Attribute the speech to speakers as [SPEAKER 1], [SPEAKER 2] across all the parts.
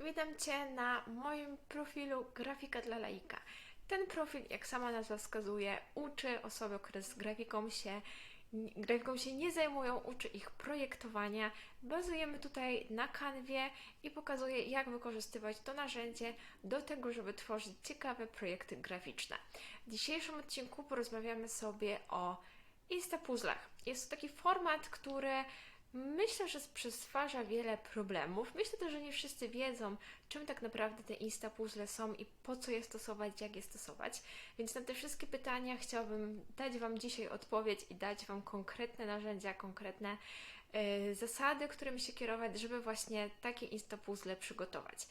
[SPEAKER 1] Witam Cię na moim profilu Grafika dla laika. Ten profil, jak sama nazwa wskazuje, uczy osoby, które z grafiką się, grafiką się nie zajmują, uczy ich projektowania. Bazujemy tutaj na kanwie i pokazuję, jak wykorzystywać to narzędzie do tego, żeby tworzyć ciekawe projekty graficzne. W dzisiejszym odcinku porozmawiamy sobie o Instapuzzlach. Jest to taki format, który Myślę, że przysparza wiele problemów. Myślę też, że nie wszyscy wiedzą, czym tak naprawdę te instapuzzle są i po co je stosować, jak je stosować. Więc na te wszystkie pytania chciałabym dać Wam dzisiaj odpowiedź i dać Wam konkretne narzędzia, konkretne yy, zasady, którymi się kierować, żeby właśnie takie instapuzzle przygotować.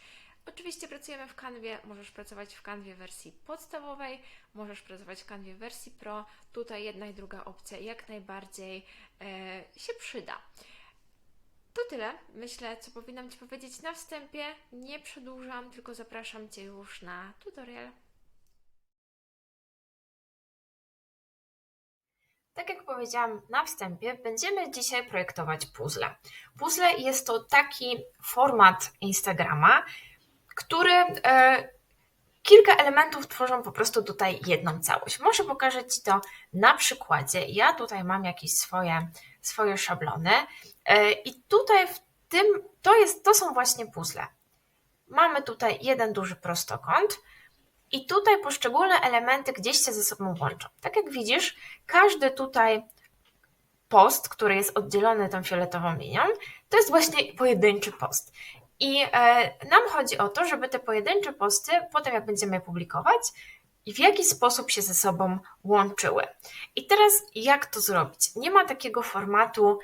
[SPEAKER 1] Oczywiście pracujemy w kanwie, możesz pracować w kanwie wersji podstawowej, możesz pracować w kanwie wersji Pro. Tutaj jedna i druga opcja jak najbardziej e, się przyda. To tyle, myślę, co powinnam Ci powiedzieć na wstępie. Nie przedłużam, tylko zapraszam Cię już na tutorial.
[SPEAKER 2] Tak jak powiedziałam na wstępie, będziemy dzisiaj projektować puzzle. Puzzle jest to taki format Instagrama, który e, kilka elementów tworzą po prostu tutaj jedną całość. Może pokażę Ci to na przykładzie. Ja tutaj mam jakieś swoje, swoje szablony e, i tutaj w tym, to, jest, to są właśnie puzzle. Mamy tutaj jeden duży prostokąt i tutaj poszczególne elementy gdzieś się ze sobą łączą. Tak jak widzisz, każdy tutaj post, który jest oddzielony tą fioletową linią, to jest właśnie pojedynczy post. I e, nam chodzi o to, żeby te pojedyncze posty, potem jak będziemy je publikować, w jaki sposób się ze sobą łączyły. I teraz jak to zrobić? Nie ma takiego formatu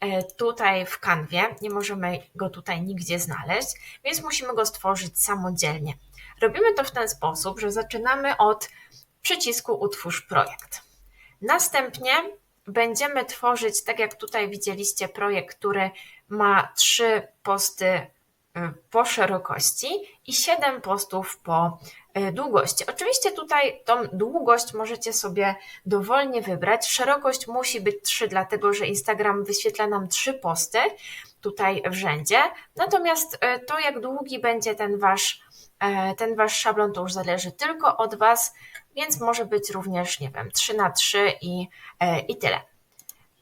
[SPEAKER 2] e, tutaj w kanwie, nie możemy go tutaj nigdzie znaleźć, więc musimy go stworzyć samodzielnie. Robimy to w ten sposób, że zaczynamy od przycisku Utwórz projekt. Następnie będziemy tworzyć, tak jak tutaj widzieliście, projekt, który ma trzy posty po szerokości i 7 postów po y, długości. Oczywiście tutaj tą długość możecie sobie dowolnie wybrać. Szerokość musi być 3, dlatego że Instagram wyświetla nam 3 posty tutaj w rzędzie. Natomiast y, to, jak długi będzie ten wasz, ten wasz szablon, to już zależy tylko od Was, więc może być również, nie wiem, 3 na 3 i, i tyle.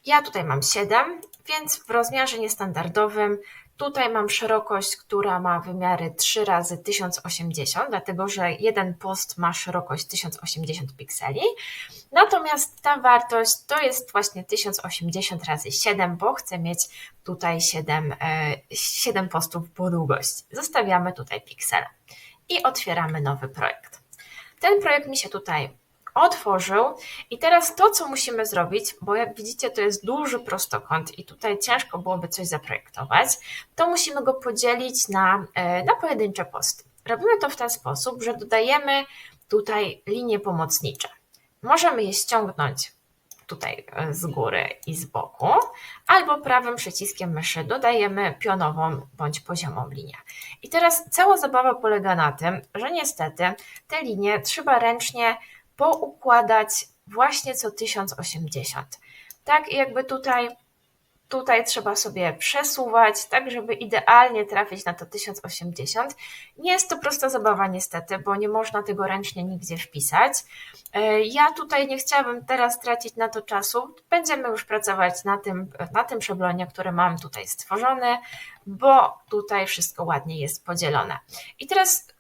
[SPEAKER 2] Ja tutaj mam 7, więc w rozmiarze niestandardowym Tutaj mam szerokość, która ma wymiary 3 razy 1080, dlatego że jeden post ma szerokość 1080 pikseli. Natomiast ta wartość to jest właśnie 1080 razy 7, bo chcę mieć tutaj 7, 7 e, postów po długości. Zostawiamy tutaj piksele i otwieramy nowy projekt. Ten projekt mi się tutaj otworzył. I teraz to, co musimy zrobić, bo jak widzicie, to jest duży prostokąt i tutaj ciężko byłoby coś zaprojektować, to musimy go podzielić na, e, na pojedyncze posty. Robimy to w ten sposób, że dodajemy tutaj linie pomocnicze. Możemy je ściągnąć tutaj e, z góry i z boku, albo prawym przyciskiem myszy dodajemy pionową bądź poziomą linię. I teraz cała zabawa polega na tym, że niestety te linie trzeba ręcznie poukładać właśnie co 1080. Tak, jakby tutaj, tutaj trzeba sobie przesuwać, tak żeby idealnie trafić na to 1080. Nie jest to prosta zabawa niestety, bo nie można tego ręcznie nigdzie wpisać. E, ja tutaj nie chciałabym teraz tracić na to czasu. Będziemy już pracować na tym, na tym szablonie, który mam tutaj stworzony, bo tutaj wszystko ładnie jest podzielone. I teraz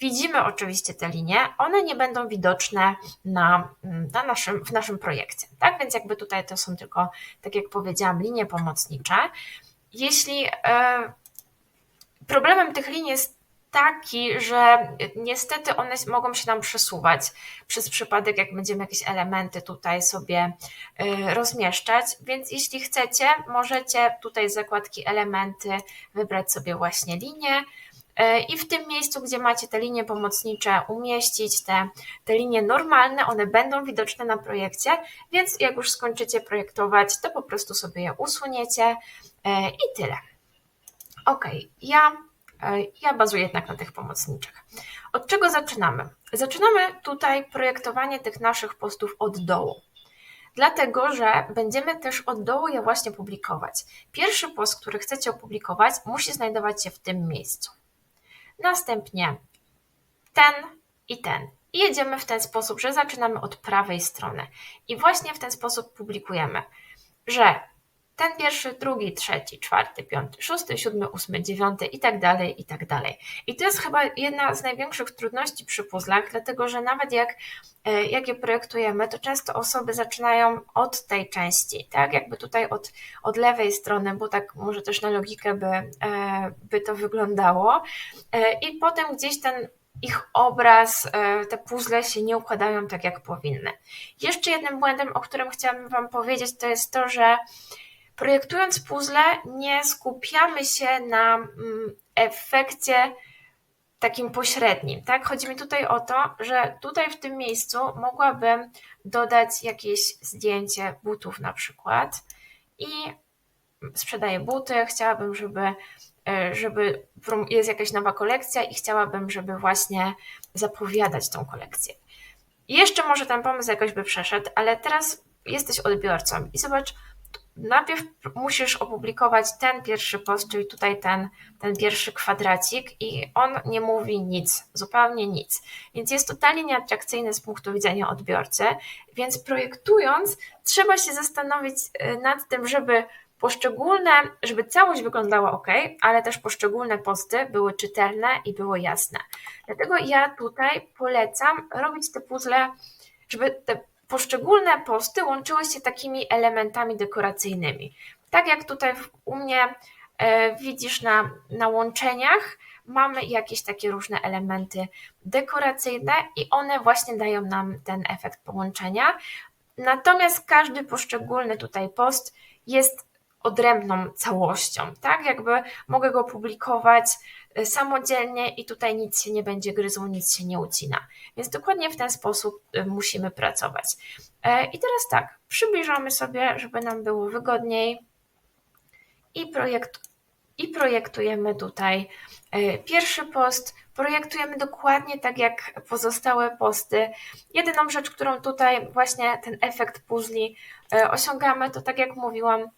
[SPEAKER 2] widzimy oczywiście te linie, one nie będą widoczne na, na naszym, w naszym projekcie. Tak więc jakby tutaj to są tylko, tak jak powiedziałam, linie pomocnicze. Jeśli e, problemem tych linii jest taki, że niestety one mogą się nam przesuwać przez przypadek, jak będziemy jakieś elementy tutaj sobie e, rozmieszczać, więc jeśli chcecie, możecie tutaj z zakładki elementy wybrać sobie właśnie linię, i w tym miejscu, gdzie macie te linie pomocnicze, umieścić te, te linie normalne, one będą widoczne na projekcie, więc jak już skończycie projektować, to po prostu sobie je usuniecie e, i tyle. Ok, ja, e, ja bazuję jednak na tych pomocniczych. Od czego zaczynamy? Zaczynamy tutaj projektowanie tych naszych postów od dołu dlatego że będziemy też od dołu je właśnie publikować. Pierwszy post, który chcecie opublikować, musi znajdować się w tym miejscu. Następnie ten i ten. I jedziemy w ten sposób, że zaczynamy od prawej strony. I właśnie w ten sposób publikujemy, że ten pierwszy, drugi, trzeci, czwarty, piąty, szósty, siódmy, ósmy, dziewiąty i tak dalej, i tak dalej. I to jest chyba jedna z największych trudności przy puzzlach, dlatego że nawet jak, e, jak je projektujemy, to często osoby zaczynają od tej części, tak? Jakby tutaj od, od lewej strony, bo tak może też na logikę by, e, by to wyglądało. E, I potem gdzieś ten ich obraz, te puzzle się nie układają tak, jak powinny. Jeszcze jednym błędem, o którym chciałabym Wam powiedzieć, to jest to, że projektując puzzle nie skupiamy się na mm, efekcie takim pośrednim, tak? Chodzi mi tutaj o to, że tutaj w tym miejscu mogłabym dodać jakieś zdjęcie butów na przykład i sprzedaję buty, chciałabym, żeby, e, żeby jest jakaś nowa kolekcja i chciałabym, żeby właśnie zapowiadać tą kolekcję. Jeszcze może ten pomysł jakoś by przeszedł, ale teraz jesteś odbiorcą i zobacz, najpierw musisz opublikować ten pierwszy post, czyli tutaj ten, ten pierwszy kwadracik i on nie mówi nic, zupełnie nic. Więc jest totalnie nieatrakcyjny z punktu widzenia odbiorcy, więc projektując trzeba się zastanowić e, nad tym, żeby poszczególne, żeby całość wyglądała ok, ale też poszczególne posty były czytelne i były jasne. Dlatego ja tutaj polecam robić te puzzle, żeby te poszczególne posty łączyły się takimi elementami dekoracyjnymi. Tak jak tutaj u mnie e, widzisz na, na łączeniach, mamy jakieś takie różne elementy dekoracyjne i one właśnie dają nam ten efekt połączenia. Natomiast każdy poszczególny tutaj post jest odrębną całością, tak? Jakby mogę go publikować samodzielnie i tutaj nic się nie będzie gryzło, nic się nie ucina. Więc dokładnie w ten sposób y, musimy pracować. E, I teraz tak, przybliżamy sobie, żeby nam było wygodniej i, projekt, i projektujemy tutaj e, pierwszy post, projektujemy dokładnie tak jak pozostałe posty. Jedyną rzecz, którą tutaj właśnie ten efekt puzli osiągamy, to tak jak mówiłam,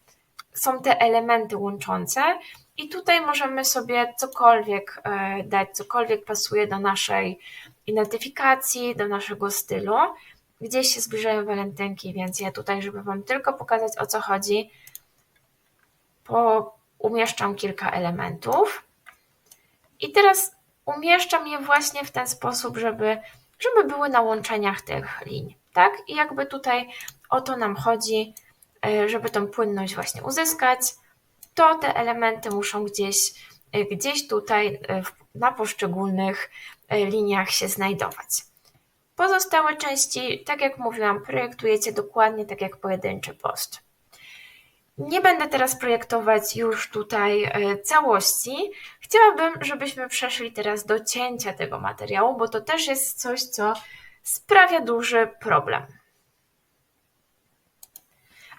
[SPEAKER 2] są te elementy łączące i tutaj możemy sobie cokolwiek e, dać, cokolwiek pasuje do naszej identyfikacji, do naszego stylu. Gdzieś się zbliżają walentynki, więc ja tutaj, żeby Wam tylko pokazać o co chodzi, po, umieszczam kilka elementów. I teraz umieszczam je właśnie w ten sposób, żeby, żeby były na łączeniach tych linii. Tak? I jakby tutaj o to nam chodzi, E, żeby tą płynność właśnie uzyskać, to te elementy muszą gdzieś, e, gdzieś tutaj e, na poszczególnych liniach się znajdować. Pozostałe części, tak jak mówiłam, projektujecie dokładnie tak jak pojedynczy post. Nie będę teraz projektować już tutaj całości. Chciałabym, żebyśmy przeszli teraz do cięcia tego materiału, bo to też jest coś, co sprawia duży problem.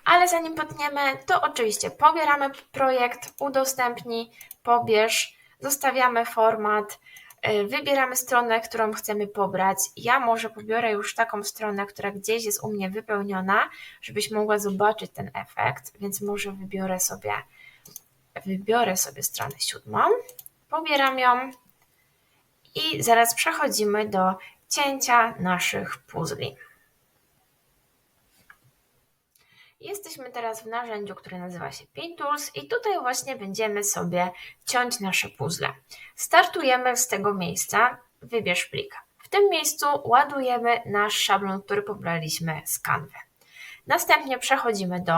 [SPEAKER 2] Ale zanim potniemy, to oczywiście pobieramy projekt, udostępnij, pobierz, zostawiamy format, y, wybieramy stronę, którą chcemy pobrać. Ja może pobiorę już taką stronę, która gdzieś jest u mnie wypełniona, żebyś mogła zobaczyć ten efekt, więc może wybiorę sobie, wybiorę sobie stronę siódmą, pobieram ją i zaraz przechodzimy do cięcia naszych puzli. Jesteśmy teraz w narzędziu, które nazywa się Paint Tools i tutaj właśnie będziemy sobie ciąć nasze puzzle. Startujemy z tego miejsca, wybierz plik. W tym miejscu ładujemy nasz szablon, który pobraliśmy z Canvy. Następnie przechodzimy do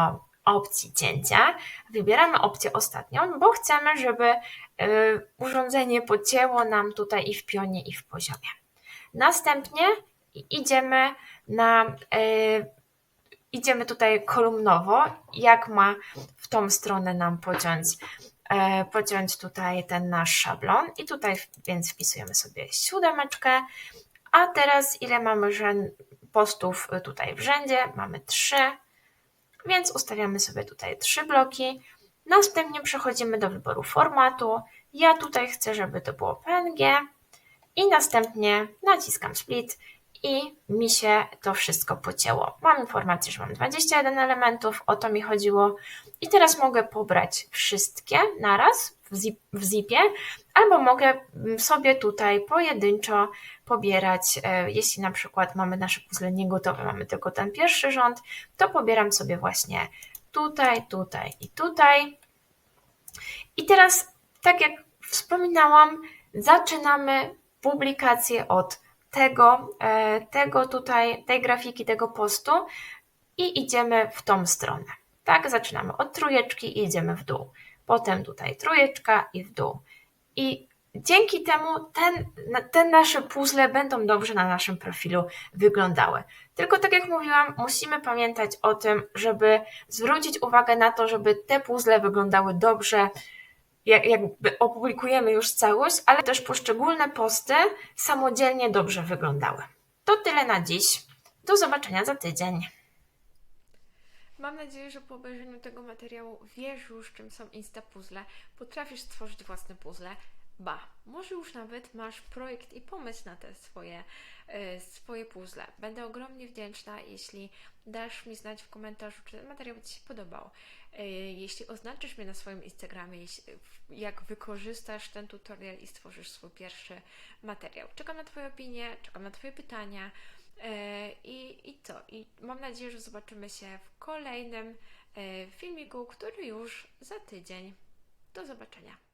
[SPEAKER 2] opcji cięcia. Wybieramy opcję ostatnią, bo chcemy, żeby y, urządzenie pocięło nam tutaj i w pionie, i w poziomie. Następnie idziemy na y, idziemy tutaj kolumnowo, jak ma w tą stronę nam pociąć, e, pociąć tutaj ten nasz szablon. I tutaj więc wpisujemy sobie siódemeczkę. A teraz ile mamy postów tutaj w rzędzie? Mamy trzy, więc ustawiamy sobie tutaj trzy bloki. Następnie przechodzimy do wyboru formatu. Ja tutaj chcę, żeby to było PNG i następnie naciskam split i mi się to wszystko pocięło. Mam informację, że mam 21 elementów, o to mi chodziło. I teraz mogę pobrać wszystkie naraz w, zip, w zipie, albo mogę mm, sobie tutaj pojedynczo pobierać, e, jeśli na przykład mamy nasze puzzle niegotowe, mamy tylko ten pierwszy rząd, to pobieram sobie właśnie tutaj, tutaj i tutaj. I teraz, tak jak wspominałam, zaczynamy publikację od tego, e, tego tutaj, tej grafiki, tego postu i idziemy w tą stronę. Tak, zaczynamy od trójeczki i idziemy w dół. Potem tutaj trójeczka i w dół. I dzięki temu ten, te nasze puzzle będą dobrze na naszym profilu wyglądały. Tylko tak jak mówiłam, musimy pamiętać o tym, żeby zwrócić uwagę na to, żeby te puzzle wyglądały dobrze, jakby opublikujemy już całość, ale też poszczególne posty samodzielnie dobrze wyglądały. To tyle na dziś. Do zobaczenia za tydzień.
[SPEAKER 1] Mam nadzieję, że po obejrzeniu tego materiału wiesz już, czym są Insta Puzzle, potrafisz stworzyć własne puzzle. Ba, może już nawet masz projekt i pomysł na te swoje, swoje puzzle. Będę ogromnie wdzięczna, jeśli dasz mi znać w komentarzu, czy ten materiał Ci się podobał. E, Jeśli oznaczysz mnie na swoim Instagramie, jeśli, jak wykorzystasz ten tutorial i stworzysz swój pierwszy materiał. Czekam na Twoje opinie, czekam na Twoje pytania. E, I, I co? I mam nadzieję, że zobaczymy się w kolejnym e, filmiku, który już za tydzień. Do zobaczenia.